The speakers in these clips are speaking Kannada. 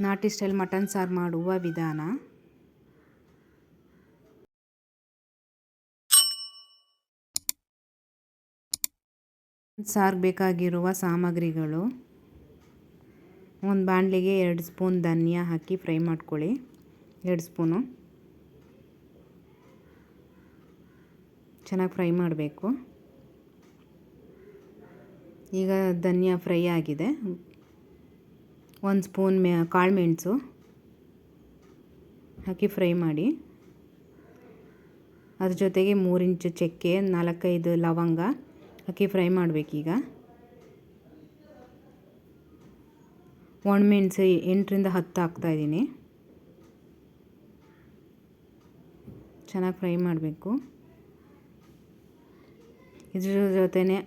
ನಾಟಿ ಸ್ಟೈಲ್ ಮಟನ್ ಸಾರು ಮಾಡುವ ವಿಧಾನ. ಸಾರು ಬೇಕಾಗಿರುವ ಸಾಮಗ್ರಿಗಳು. ಒಂದು ಬಾಣಲಿಗೆ ಎರಡು ಸ್ಪೂನ್ ಧನಿಯಾ ಹಾಕಿ ಫ್ರೈ ಮಾಡ್ಕೊಳ್ಳಿ. ಎರಡು ಸ್ಪೂನು. ಚೆನ್ನಾಗಿ ಫ್ರೈ ಮಾಡಬೇಕು. ಈಗ ಧನಿಯಾ ಫ್ರೈ ಆಗಿದೆ. ಒಂದು ಸ್ಪೂನ್ ಮೆ ಕಾಳು ಮೆಣಸು ಹಾಕಿ ಫ್ರೈ ಮಾಡಿ. ಅದ್ರ ಜೊತೆಗೆ ಮೂರು ಇಂಚು ಚಕ್ಕೆ, ನಾಲ್ಕೈದು ಲವಂಗ ಹಾಕಿ ಫ್ರೈ ಮಾಡಬೇಕೀಗ ಒಣಮೆಣಸು ಎಂಟರಿಂದ ಹತ್ತು ಹಾಕ್ತಾಯಿದ್ದೀನಿ ಚೆನ್ನಾಗಿ ಫ್ರೈ ಮಾಡಬೇಕು. ಇದ್ರ ಜೊತೆನೇ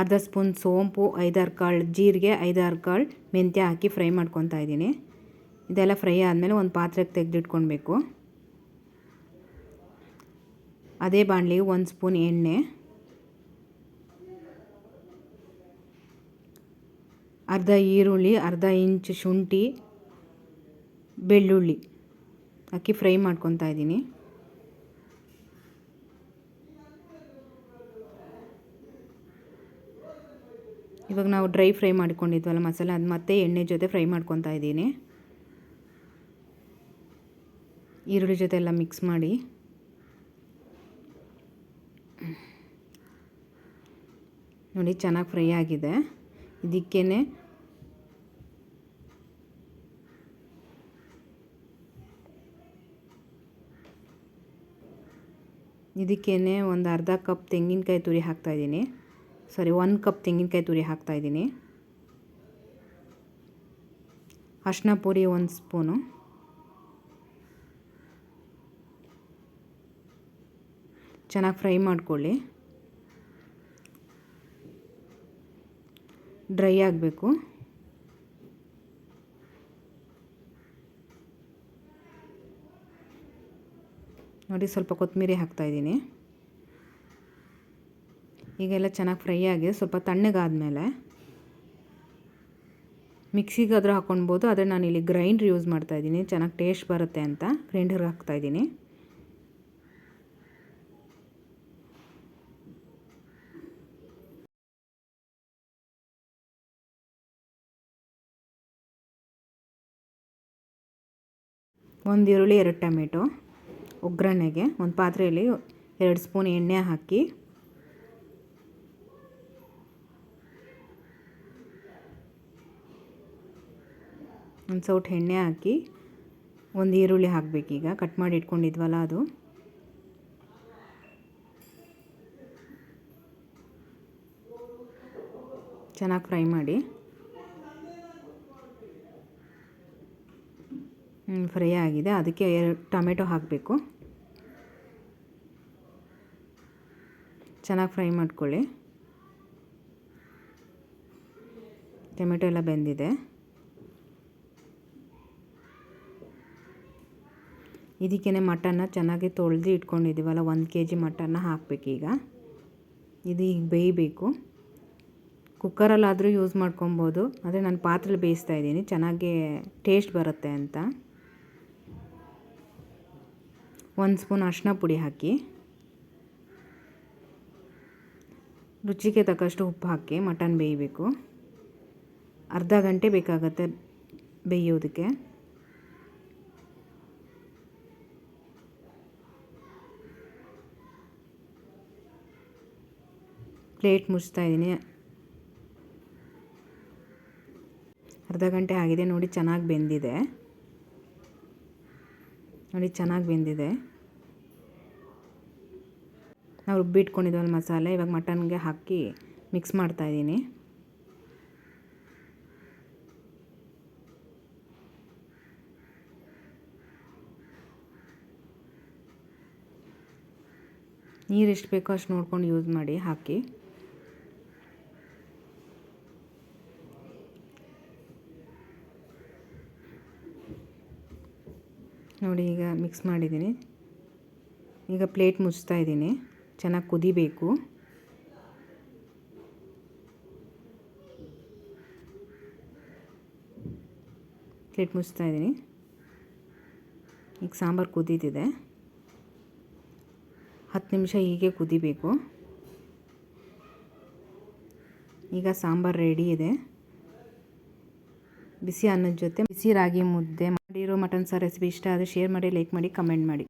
ಅರ್ಧ ಸ್ಪೂನ್ ಸೋಂಪು, ಐದಾರು ಕಾಳು ಜೀರಿಗೆ, ಐದಾರು ಕಾಳು ಮೆಂತ್ಯ ಹಾಕಿ ಫ್ರೈ ಮಾಡ್ಕೊತಾ ಇದ್ದೀನಿ. ಇದೆಲ್ಲ ಫ್ರೈ ಆದಮೇಲೆ ಒಂದು ಪಾತ್ರೆಗೆ ತೆಗೆದಿಟ್ಕೊಳ್ಬೇಕು ಅದೇ ಬಾಣಲಿಗೆ ಒಂದು ಸ್ಪೂನ್ ಎಣ್ಣೆ. ಅರ್ಧ ಈರುಳ್ಳಿ, ಅರ್ಧ ಇಂಚು ಶುಂಠಿ, ಬೆಳ್ಳುಳ್ಳಿ ಹಾಕಿ ಫ್ರೈ ಮಾಡ್ಕೊತಾ ಇದ್ದೀನಿ. ಇವಾಗ ನಾವು ಡ್ರೈ ಫ್ರೈ ಮಾಡ್ಕೊಂಡಿದ್ವಲ್ಲ ಮಸಾಲೆ, ಅದು ಮತ್ತೆ ಎಣ್ಣೆ ಜೊತೆ ಫ್ರೈ ಮಾಡ್ಕೊತಾ ಇದ್ದೀನಿ. ಈರುಳ್ಳಿ ಜೊತೆ ಎಲ್ಲ ಮಿಕ್ಸ್ ಮಾಡಿ. ನೋಡಿ, ಚೆನ್ನಾಗಿ ಫ್ರೈ ಆಗಿದೆ. ಇದಕ್ಕೇ ಇದಕ್ಕೇ ಒಂದು ಅರ್ಧ ಕಪ್ ತೆಂಗಿನಕಾಯಿ ತುರಿ ಹಾಕ್ತಾಯಿದ್ದೀನಿ ಸಾರಿ, ಒಂದು ಕಪ್ ತೆಂಗಿನಕಾಯಿ ತುರಿ ಹಾಕ್ತಾಯಿದ್ದೀನಿ ಅರ್ಶಿನ ಪುರಿ ಒಂದು ಸ್ಪೂನು ಚೆನ್ನಾಗಿ ಫ್ರೈ ಮಾಡ್ಕೊಳ್ಳಿ. ಡ್ರೈ ಆಗಬೇಕು. ನೋಡಿ, ಸ್ವಲ್ಪ ಕೊತ್ತಂಬರಿ ಹಾಕ್ತಾಯಿದ್ದೀನಿ ಈಗೆಲ್ಲ ಚೆನ್ನಾಗಿ ಫ್ರೈ ಆಗಿದೆ. ಸ್ವಲ್ಪ ತಣ್ಣಗಾದಮೇಲೆ ಮಿಕ್ಸಿಗಾದರೂ ಹಾಕ್ಕೊಳ್ಬೋದು ಆದರೆ ನಾನು ಇಲ್ಲಿ ಗ್ರೈಂಡ್ರ್ ಯೂಸ್ ಮಾಡ್ತಾಯಿದ್ದೀನಿ ಚೆನ್ನಾಗಿ ಟೇಸ್ಟ್ ಬರುತ್ತೆ ಅಂತ ಗ್ರೈಂಡರ್ಗೆ ಹಾಕ್ತಾಯಿದ್ದೀನಿ ಒಂದು ಈರುಳ್ಳಿ, ಎರಡು ಟೊಮೆಟೊ ಒಗ್ಗರಣೆಗೆ ಒಂದು ಪಾತ್ರೆಯಲ್ಲಿ ಎರಡು ಸ್ಪೂನ್ ಎಣ್ಣೆ ಹಾಕಿ ಒಂದು ಸೌಟ್ ಎಣ್ಣೆ ಹಾಕಿ ಒಂದು ಈರುಳ್ಳಿ ಹಾಕಬೇಕೀಗ ಕಟ್ ಮಾಡಿ ಇಟ್ಕೊಂಡಿದ್ವಲ್ಲ ಅದು. ಚೆನ್ನಾಗಿ ಫ್ರೈ ಮಾಡಿ. ಫ್ರೈ ಆಗಿದೆ. ಅದಕ್ಕೆ ಟೊಮೆಟೊ ಹಾಕಬೇಕು. ಚೆನ್ನಾಗಿ ಫ್ರೈ ಮಾಡ್ಕೊಳ್ಳಿ. ಟೊಮೆಟೊ ಎಲ್ಲ ಬೆಂದಿದೆ. ಇದಕ್ಕೇ ಮಟನ್ನ ಚೆನ್ನಾಗಿ ತೊಳೆದು ಇಟ್ಕೊಂಡಿದ್ದೀವಲ್ಲ, ಒಂದು ಕೆ ಜಿ ಮಟನ್ನ ಹಾಕಬೇಕೀಗ ಇದು ಈಗ ಬೇಯಬೇಕು. ಕುಕ್ಕರಲ್ಲಾದರೂ ಯೂಸ್ ಮಾಡ್ಕೊಬೋದು, ಆದರೆ ನಾನು ಪಾತ್ರೆಲಿ ಬೇಯಿಸ್ತಾ ಇದ್ದೀನಿ, ಚೆನ್ನಾಗಿ ಟೇಸ್ಟ್ ಬರುತ್ತೆ ಅಂತ. ಒಂದು ಸ್ಪೂನ್ ಅರಿಶಿನ ಪುಡಿ ಹಾಕಿ. ರುಚಿಗೆ ತಕ್ಕಷ್ಟು ಉಪ್ಪು ಹಾಕಿ ಮಟನ್ ಬೇಯಬೇಕು. ಅರ್ಧ ಗಂಟೆ ಬೇಕಾಗತ್ತೆ ಬೇಯೋದಕ್ಕೆ. ಪ್ಲೇಟ್ ಮುಚ್ತಾ ಇದ್ದೀನಿ. ಅರ್ಧ ಗಂಟೆ ಆಗಿದೆ, ನೋಡಿ ಚೆನ್ನಾಗಿ ಬೆಂದಿದೆ. ನೋಡಿ ಚೆನ್ನಾಗಿ ಬೆಂದಿದೆ. ನಾವು ರುಬ್ಬಿಟ್ಕೊಂಡಿದ್ವಲ್ಲ ಮಸಾಲೆ, ಇವಾಗ ಮಟನ್ಗೆ ಹಾಕಿ ಮಿಕ್ಸ್ ಮಾಡ್ತಾಯಿದ್ದೀನಿ ನೀರು ಎಷ್ಟು ಬೇಕೋ ಅಷ್ಟು ನೋಡ್ಕೊಂಡು ಯೂಸ್ ಮಾಡಿ ಹಾಕಿ. ನೋಡಿ ಈಗ ಮಿಕ್ಸ್ ಮಾಡಿದ್ದೀನಿ. ಈಗ ಪ್ಲೇಟ್ ಮುಚ್ತಾ ಇದ್ದೀನಿ. ಚೆನ್ನಾಗಿ ಕುದಿಬೇಕು. ಪ್ಲೇಟ್ ಮುಚ್ತಾ ಇದ್ದೀನಿ. ಈಗ ಸಾಂಬಾರು ಕುದೀತಿದೆ. ಹತ್ತು ನಿಮಿಷ ಹೀಗೆ ಕುದಿಬೇಕು. ಈಗ ಸಾಂಬಾರು ರೆಡಿ ಇದೆ. ಬಿಸಿ ಅನ್ನದ ಜೊತೆ ಬಿಸಿ ರಾಗಿ ಮುದ್ದೆ ಮಾಡಿರೋ ಮಟನ್ ಸಾರು ರೆಸಿಪಿ ಇಷ್ಟ ಆದರೆ ಶೇರ್ ಮಾಡಿ ಲೈಕ್ ಮಾಡಿ ಕಮೆಂಟ್ ಮಾಡಿ.